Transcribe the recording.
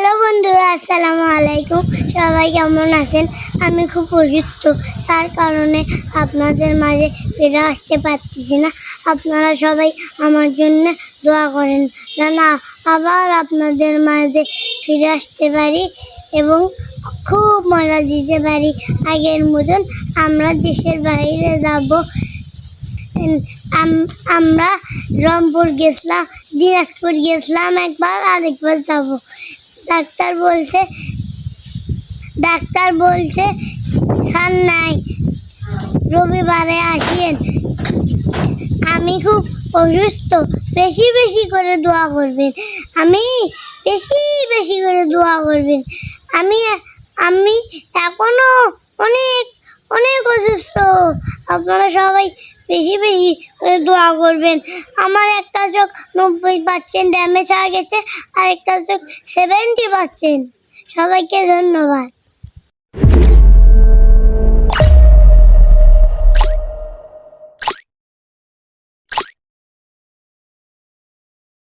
Hello বন্ধুরা, আসসালামু আলাইকুম। সবাই কেমন আছেন? আমি খুব অসুস্থ। তার কারণে আপনাদের মাঝে ফিরে আসতে পারতেছি না। আপনারা সবাই আমার জন্য দোয়া করেন যেন আবার আপনাদের মাঝে ফিরে আসতে পারি এবং খুব মজা দিতে পারি। আগের মতন আমরা দেশের বাইরে যাব। আমরা রংপুর গেছিলাম, দিনাজপুর গেছিলাম, একবার আরেকবার যাব। ডাক্তার বলছে ডাক্তার বলছে, স্যার নাই। রবিবারে আসিয়েন। আমি খুব অসুস্থ। বেশি বেশি করে দোয়া করবেন। আমি বেশি বেশি করে দোয়া করবেন। আমি আমি এখনও অনেক অনেক অসুস্থ। আপনারা সবাই বেশি বেশি দোয়া করবেন। আমার একটা চোখ নব্বই পার্সেন্ট ড্যামেজ হয়ে গেছে আর একটা চোখ সেভেন্টি পার্সেন্ট সবাইকে ধন্যবাদ।